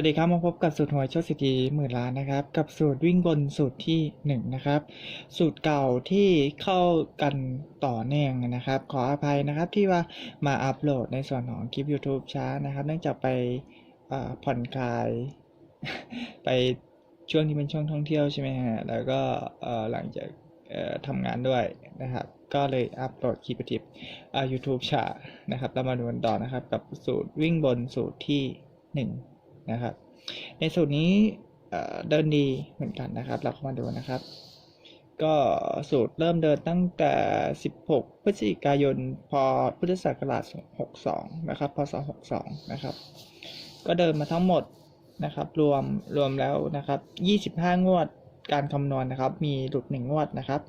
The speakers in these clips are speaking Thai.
วัสดีครับมาพบกับสูตรหวยโชคสิทธิหมื่นล้านนะครับ กับสูตรวิ่งบนสูตรที่1นงนะครับ สูตรเก่าที่เข้ากันต่อเนื่องนะครับ ขออภัยนะครับที่ว่ามาอัปโหลดในส่วนของคลิป YouTube ช้านะครับ เนื่องจากไปผ่อนคลาย ไปช่วงที่เป็นช่วงท่องเที่ยวใช่ไหมฮะแล้วก็หลังจากทำงานด้วยนะครับ ก็เลยอัปโหลดคลิปทิปอ่า YouTube ช้านะครับเรามาดูกันต่อนะครับ กับสูตรวิ่งบนสูตรที่ห นะครับ ในสูตรนี้เอ่อเดินดีเหมือนกันนะครับ เราเข้ามาดูนะครับ ก็สูตรเริ่มเดินตั้งแต่ 16 พฤศจิกายน พพุทธศักราช 62 นะครับ พศ 62 นะครับ ก็เดินมาทั้งหมดนะครับ รวมรวมแล้วนะครับ 25 งวดการคำนวณนะครับ มีหลุด1งวดนะครับ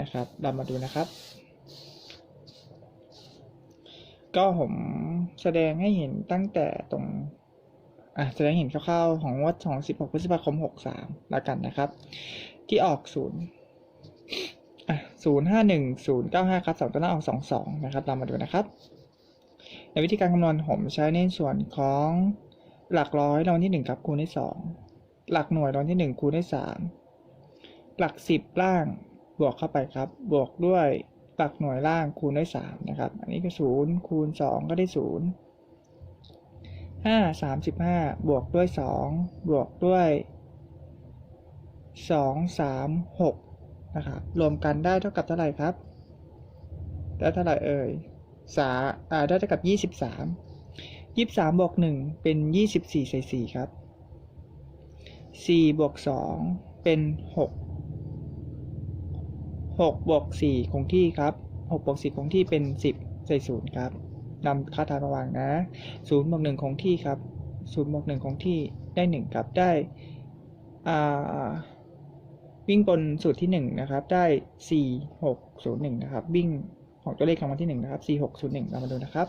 นะครับ เรามาดูนะครับ ก็ผมแสดงให้เห็นตั้งแต่ตรง อะแสดงเห็นคร่าวๆของวัดของ16พฤษภาคม63แล้วกันนะครับ ที่ออก0อะ051 095ครับ2ตัวหน้าออก22นะครับเรามาดูนะครับ ในวิธีการคำนวณผมใช้ในส่วนของหลักร้อยรางวัลที่1ครับคูณด้วย2หลักหน่วยรางวัลที่1คูณด้วย3หลัก10ล่างบวกเข้าไปครับ บวกด้วยหลักหน่วยล่างคูณด้วย3นะครับ อันนี้ก็0คูณ2ก็ได้0 ห้าสามสิบห้าบวกด้วยสองบวกด้วยสองสามหกนะครับรวมกันได้เท่ากับเท่าไหร่ครับได้เท่าไหร่เอ่ยสาอ่าได้เท่ากับยี่สิบสามยี่สิบสามบวกหนึ่งเป็นยี่สิบสี่ใส่สี่ครับสี่บวกสองเป็นหกหกบวกสี่คงที่ครับหกบวกสี่คงที่เป็นสิบใส่ศูนย์ครับ นำค่าฐานมาวางนะศูนย์บวกหนึ่งคงที่ครับศูนย์บวกหนึ่งคงที่ได้หนึ่งครับได้วิ่งบนสูตรที่หนึ่งนะครับได้สี่หกศูนย์หนึ่งนะครับวิ่งของตัวเลขรางวัลที่หนึ่งนะครับสี่หกศูนย์หนึ่งเรามาดูนะครับ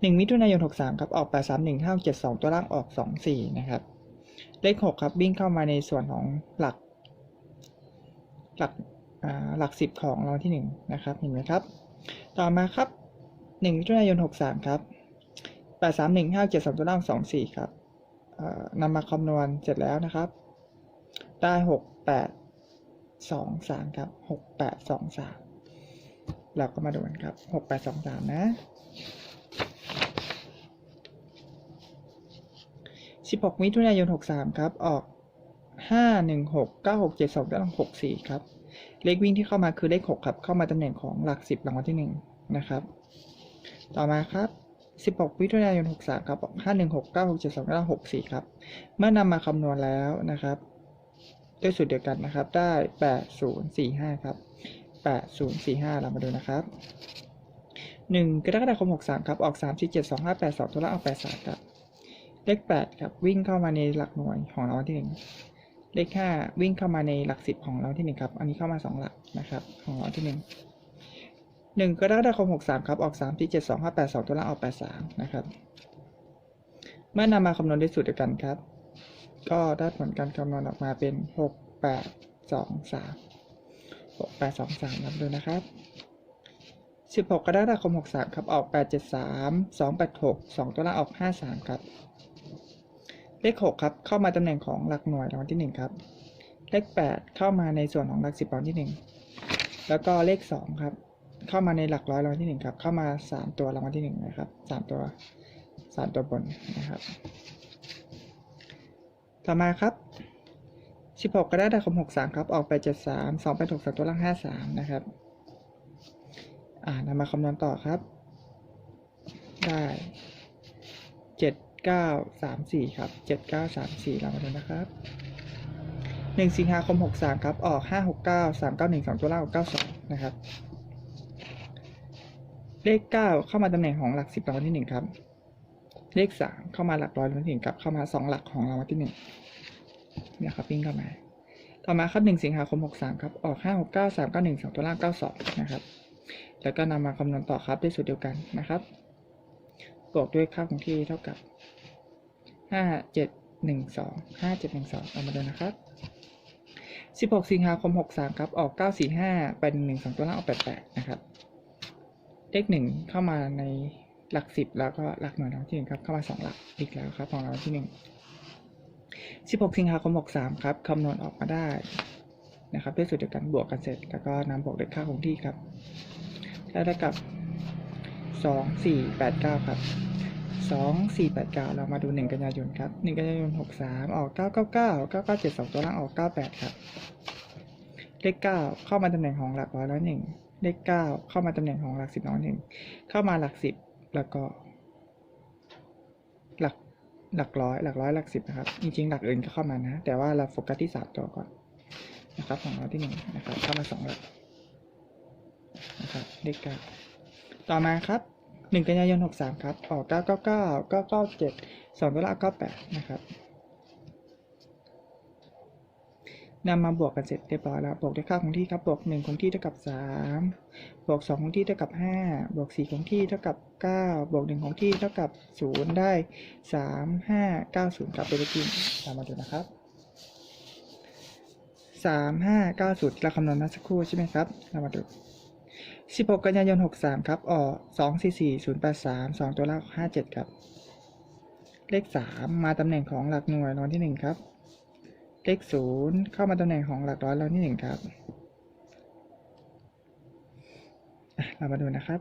หนึ่งมิถุนายนหกสามครับออกแปดสามหนึ่งห้าเจ็ดสองตัวล่างออกสองสี่นะครับเลขหกครับวิ่งเข้ามาในส่วนของหลัก หลักหลักสิบของรางวัลที่หนึ่งนะครับเห็นไหมครับ ต่อมาครับ หนึ่งมิถุนายนหกสามครับแปดสามหนึ่งห้าเจ็ดสองตัวล่างสองสี่ครับนำมาคำนวณเสร็จแล้วนะครับ ได้หกแปดสองสามครับหกแปดสองสามเราก็มาดูกันครับหกแปดสองสามนะสิบหกมิถุนายนหกสามครับ ออกห้าหนึ่งหกเก้าหกเจ็ดสองตัวล่างหกสี่ครับ เลขวิ่งที่เข้ามาคือเลขหกครับ เข้ามาตำแหน่งของหลักสิบรางวัลที่หนึ่งนะครับ ต่อมาครับ 16มิถุนายน 63 ครับ 5 1 6 9 6 7 2 9 6 4ครับ เมื่อนำมาคำนวณแล้วนะครับ ด้วยสูตรเดียวกันนะครับ ได้ 8045 ครับ 8045 เรามาดูนะครับ 1 กรกฎาคม 63 ครับ ออก3 4 7 2 5 8 2ตัวละออก83 ครับ เลข 8 ครับ วิ่งเข้ามาในหลักหน่วยของรางวัลที่ 1 เลข 5 วิ่งเข้ามาในหลัก 10 ของรางวัลที่ 1 ครับ อันนี้เข้ามา 2 หลักนะครับ ของรางวัลที่ 1 หนึ่งกรกฎาคมหกสามครับ ออกสามที่เจ็ดสองห้าแปดสองตัวล่างออกแปดสามนะครับ เมื่อนำมาคำนวณด้วยสูตรเดียวกันครับ ก็ได้ผลการคำนวณออกมาเป็นหกแปดสองสามหกแปดสองสามนับดูนะครับสิบหกกรกฎาคมหกสามครับ ออกแปดเจ็ดสามสองแปดหกสองตัวล่างออกห้าสามครับ เลขหกครับ เข้ามาตำแหน่งของหลักหน่วยรางวัลที่หนึ่งครับ เลขแปดเข้ามาในส่วนของหลักสิบรางวัลที่หนึ่งแล้วก็เลขสองครับ เข้ามาในหลักร้อยรางวัลที่หนึ่งครับ เข้ามาสามตัวรางวัลที่หนึ่งนะครับสามตัวสามตัวบนนะครับ ต่อมาครับ16กกรกฎาคม63ครับ ออกไป73 2ไป6 3ตัวล่าง53นะครับ อ่านำมาคำนวณต่อครับ ได้7934ครับ7934เราสามสี่ราดูนะครับ1สิงหาคม63ครับ ออก569 391 2ตัวล่าง92นะครับ เลข9เข้ามาตำแหน่งของหลัก10รางวัลที่1ครับ เลข3เข้ามาหลักร้อยรางวัลที่1ครับ เข้ามา2หลักของรางวัลที่1เนี่ยครับวิ่งเข้ามา ต่อมาครับ1สิงหาคม63ครับ ออก5 6 9 3 9 1 2ตัวล่าง92นะครับ แล้วก็นำมาคำนวณต่อครับด้วยสูตรเดียวกันนะครับ บวกด้วยค่าคงที่เท่ากับ5 7 1 2 5 7 1 2เอามาดูนะครับ16 สิงหาคม 63 ครับ ออก 945 ไป 1 1 2 ตัวล่างออก 88 นะครับ เลข1เข้ามาในหลัก10แล้วก็หลักหน่วยรางวัลที่1ครับเข้ามา2หลักอีกแล้วครับของรางวัลที่1 16สิงหาคม63ครับคำนวณออกมาได้นะครับด้วยสูตรเดียวกันบวกกันเสร็จ แล้วก็นำบวกด้วยค่าคงที่ครับได้เท่ากับ2 4 8 9ครับ2 4 8 9เก้าเรามาดู1กันยายนครับ1กันยายน63ออก999 997 2ตัวล่างออก98ครับเลข9เข้ามาตำแหน่งของหลักร้อยร้อยหนึ่ง เลข9เข้ามาตำแหน่งของหลักสิบร้อยหนึ่งเข้ามาหลักสิบแล้วก็ หลักหลักร้อยหลักร้อยหลักสิบนะครับจริงๆหลักอื่นก็เข้ามานะแต่ว่าเราโฟกัสที่สามตัวก่อนนะครับของเราที่หนึ่งนะครับเข้ามาสองหลักนะครับเลขเก้าต่อมาครับหนึ่งกันยายนหกสามครับออกเก้าเก้าเก้าเก้าเก้าเจ็ดสองตัวละเก้าแปดนะครับ นำมาบวกกันเสร็จเรียบร้อยแล้วบวกด้วยค่าคงที่ครับบวกหนึ่งคงที่เท่ากับสามบวกสองคงที่เท่ากับห้าบวกสี่คงที่เท่ากับเก้าบวกหนึ่งคงที่เท่ากับศูนย์ได้สามห้าเก้าศูนย์ครับเป็นเลขที่ตามมาดูนะครับสามห้าเก้าศูนย์เราคำนวณมาสักครู่ใช่ไหมครับเรามาดูสิบหกกันยายนหกสามครับออกสองสี่สี่ศูนย์แปดสามสองตัวละห้าเจ็ดครับ เลขสามมาตำแหน่งของหลักหน่วยรางวัลที่หนึ่งครับ เลขศูนย์เข้ามาตำแหน่งของหลักร้อยรางวัลที่หนึ่งครับ เรามาดูนะครับ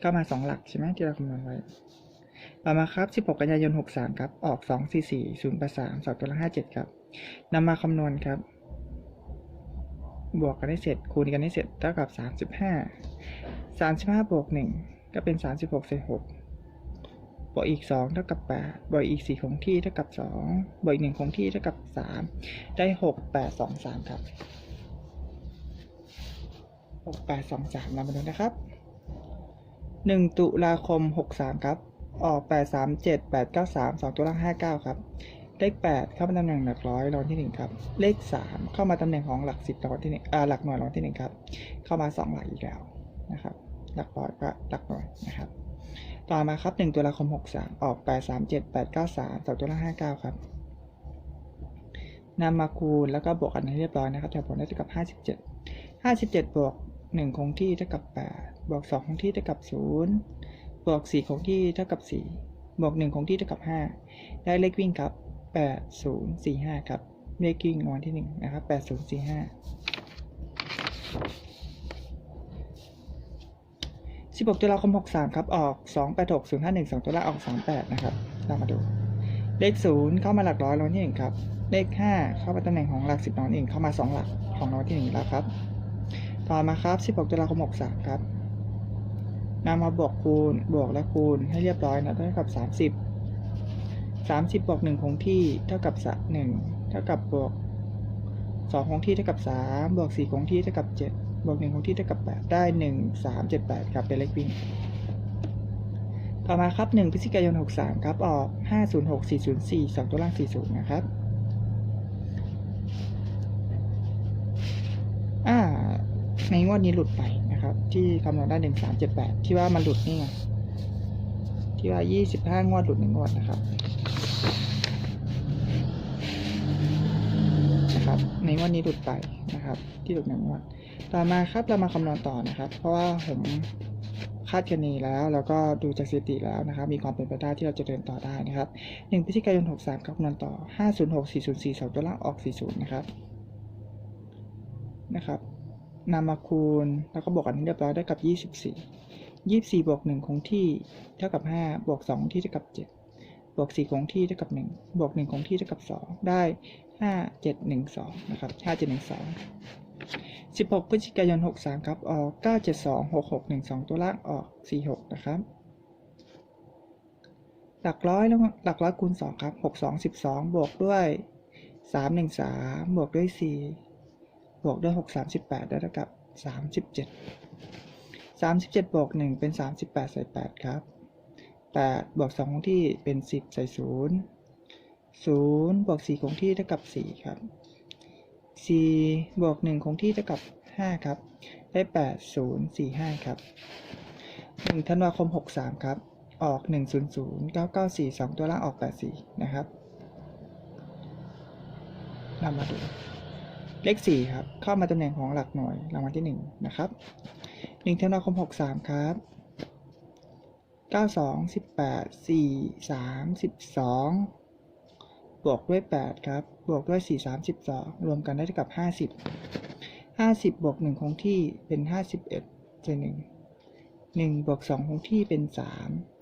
เข้ามาสองหลักใช่ไหมที่เราคำนวณไว้ต่อมาครับ 16 กันยายน 63 ครับ ออก 2 4 4 0 8 3 2ตัวละ57 ครับ นำมาคำนวณครับ บวกกันให้เสร็จ คูณกันให้เสร็จ เท่ากับ 35 35 บวก 1 ก็เป็น 36เศษ6 บวกอีก 2 เท่ากับ 8 บวกอีก 4 คงที่เท่ากับ 2 บวกอีก 1 คงที่เท่ากับ 3 ได้ 6 8 2 3 ครับ 6 8 2 3เรามาดูนะครับ 1 ตุลาคม 63 ครับ ออก 8 3 7 8 9 3 2 ตัวล่าง 59 ครับ เลข 8 เข้ามาตำแหน่งหลักร้อยรางที่ 1 ครับ เลข 3 เข้ามาตำแหน่งของหลัก 10รางที่1อ่าหลักหน่วยรางที่ 1 ครับ เข้ามา 2 หลักอีกแล้วนะครับ หลักร้อยก็หลักหน่วยนะครับ ต่อมาครับ 1 ตุลาคม 63 ออก 8 3 7 8 9 3 2ตัวล่า59 ครับนำมาคูณแล้วก็บวกกันให้เรียบร้อยนะครับจะผลได้เท่ากับ 57 57 บวก 1 คงที่เท่ากับ 8 บวก 2 คงที่เท่ากับ 0 บวก 4 คงที่เท่ากับ 4 บวก 1 คงที่เท่ากับ 5 ได้เลขวิ่งครับ 8045 ครับเลขวิ่งรางวัลที่ 1 นะครับ 8045 16ตุลาคม 63 ครับ ออก 286 051 2ตัวละออก 38 นะครับ เรามาดู เลข 0 เข้ามาหลักร้อยรางวัลที่1ครับ เลข 5 เข้ามาตำแหน่งของหลัก 10รางวัลที่1เข้ามา 2 หลักของรางวัลที่1แล้วครับ ต่อมาครับ 16ตุลาคม 63 ครับนำมาบวกคูณ บวกและคูณให้เรียบร้อยนะเท่ากับ 30 30บวก1คงที่เท่ากับ1เท่ากับบวก2คงที่เท่ากับ 3 บวก4คงที่เท่ากับ 7 บวก1คงที่เท่ากับ8ได้1 3 7 8ครับเป็นเลขวิ่ง ต่อมาครับ1พฤศจิกายน63ครับออก506 404 2ตัวล่าง40นะครับอ่าในงวดนี้หลุดไปนะครับ ที่คำนวณได้หนึ่งสามเจ็ดแปดที่ว่ามันหลุดนี่ไงที่ว่ายี่สิบห้างวดหลุดหนึ่งงวดนะครับนะครับในงวดนี้หลุดไปนะครับ ที่หลุดหนึ่งงวด ต่อมาครับเรามาคำนวณต่อนะครับ เพราะว่าผมคาดคะเนแล้ว แล้วก็ดูจากสถิติแล้วนะครับ มีความเป็นไปได้ที่เราจะเดินต่อได้นะครับ1พฤศจิกายน 63ครับคำนวณต่อ 506 404 2ตัวล่างออก 40 นะครับนะครับนำมาคูณแล้วก็บวกกันให้เรียบร้อยได้กับ 24 24บวก1คงที่เท่ากับ 5 บวก2คงที่เท่ากับ 7 บวก 4 คงที่เท่ากับ 1 บวก 1 คงที่เท่ากับ 2 ได้ 5 7 1 2 นะครับ 5 7 1 2 16 พฤศจิกายน 63 ครับ ออก 972 66 12 ตัวล่างออก 46 นะครับ หลักร้อยแล้วหลักร้อยคูณ 2 ครับ 62 12 บวกด้วย 313 บวกด้วย 4 บวกด้วย 6 38 ได้เท่ากับ 37 37 บวก 1 เป็น 38 ใส่ 8 ครับ 8 บวก 2 คงที่เป็น 10 ใส่ 0 0 บวก 4 คงที่เท่ากับ 4 ครับ 4บวก1คงที่เท่ากับ 5 ครับ ได้ 8 0 4 5 ครับ 1ธันวาคม 63 ครับ ออก 1 0 0 9 9 4 2 ตัวล่างออก 8 4 นะครับ เรามาดู เลข 4 ครับ เข้ามาตำแหน่งของหลักหน่วยรางวัลที่ 1 นะครับ 1ธันวาคม 63 ครับ92 18 4 3 12บวกด้วย8ครับ บวกด้วย 4 32 รวมกันได้เท่ากับ 50 50 บวก 1 คงที่เป็น 51เจ1 1 บวก 2 คงที่เป็น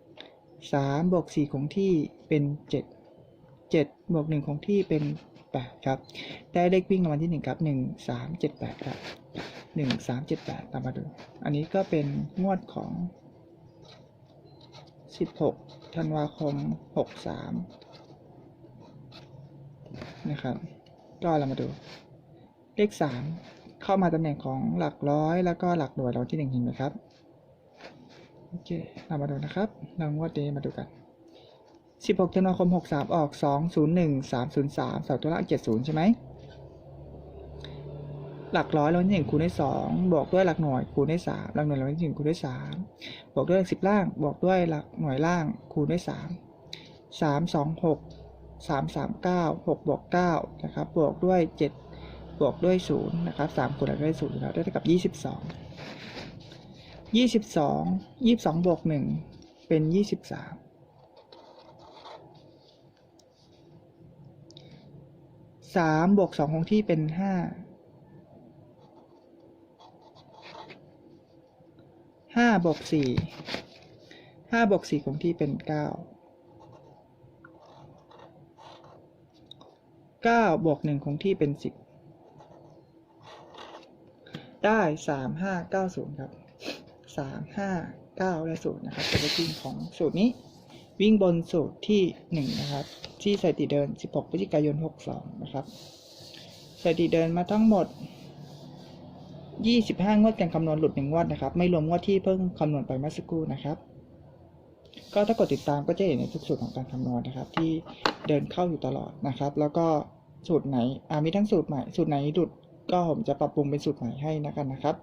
3 3 บวก 4 คงที่เป็น 7 7 บวก 1 คงที่เป็น 8 ครับ ได้เลขวิ่งรางวัลที่ 1 ครับ 1 3 7 8 ครับ 1 3 7 8 ตามมาดู อันนี้ก็เป็นงวดของ 16 ธันวาคม 63 นะครับ ก็เรามาดู เลข 3 เข้ามาตำแหน่งของหลักร้อย แล้วก็หลักหน่วยเราที่1เห็นไหมครับโอเคเรามาดูนะครับเรางวดนี้มาดูกัน 16ธันวาคม 63 ออก 201 303 2ตัวละ 70 ใช่ไหมหลักร้อยเราที่หนึ่งคูณด้วย2บวกด้วยหลักหน่วยคูณด้วย3หลักหน่วยเราที่หนึ่งคูณด้วย3บวกด้วยหลักสิบล่างบวกด้วยหลักหน่วยล่างคูณด้วย3 3 2 6 3 3 339 6บวก9นะครับบวกด้วย 7 บวกด้วย0นะครับ3คูณด้วย0แล้วได้เท่ากับ 22 22 22บวก1เป็น 23 3บวก2คงที่เป็น 5 5บวก4 5บวก4คงที่เป็น 9 9บวก1คงที่เป็น 10 ได้ 3 5 9 0 ครับ 3 5 9 และ0นะครับเป็นเลขวิ่งของสูตรนี้ วิ่งบนสูตรที่ 1 นะครับ ที่สถิติเดิน 16พฤศจิกายน 62 นะครับสถิติเดินมาทั้งหมด 25 งวดการคำนวณหลุด1งวดนะครับ ไม่รวมงวดที่เพิ่งคำนวณไปเมื่อสักครู่นะครับ ก็ถ้ากดติดตามก็จะเห็นในทุกสูตรของการคำนวณนะครับ ที่เดินเข้าอยู่ตลอดนะครับ แล้วก็สูตรไหนมีทั้งสูตรใหม่สูตรไหนหลุดก็ผมจะปรับปรุงเป็นสูตรใหม่ให้นะครับนะครับ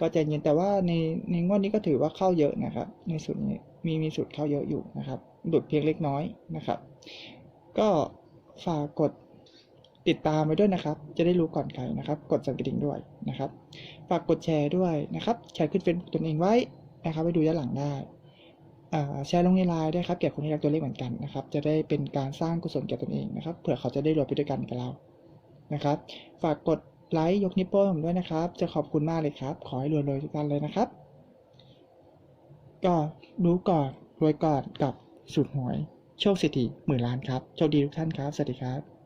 ก็ใจะเย็นแต่ว่าในในงวดนี้ก็ถือว่าเข้าเยอะนะครับ ในสูตรนี้มีมีสูตรเข้าเยอะอยู่นะครับหลุดเพียงเล็กน้อยนะครับ ก็ฝากกดติดตามไว้ด้วยนะครับ จะได้รู้ก่อนใครนะครับ กดสั่นกระดิ่งด้วยนะครับ ฝากกดแชร์ด้วยนะครับ แชร์ขึ้นเฟซบุ๊กตนเองไว้นะครับ ไปดูย้อนหลังได้ แชร์ลงในไลน์ได้ครับแก่คนที่รักตัวเลขเหมือนกันนะครับ จะได้เป็นการสร้างกุศลแก่ตนเองนะครับเผื่อเขาจะได้รวยไปด้วยกันกับเรานะครับ ฝากกดไลค์ยกนิ้วโป้งผมด้วยนะครับ จะขอบคุณมากเลยครับ ขอให้รวยๆทุกท่านเลยนะครับ ก็รู้ก่อนรวยก่อนกับสูตรหวย โชคเศรษฐีหมื่นล้านครับโชคดีทุกท่านครับ สวัสดีครับ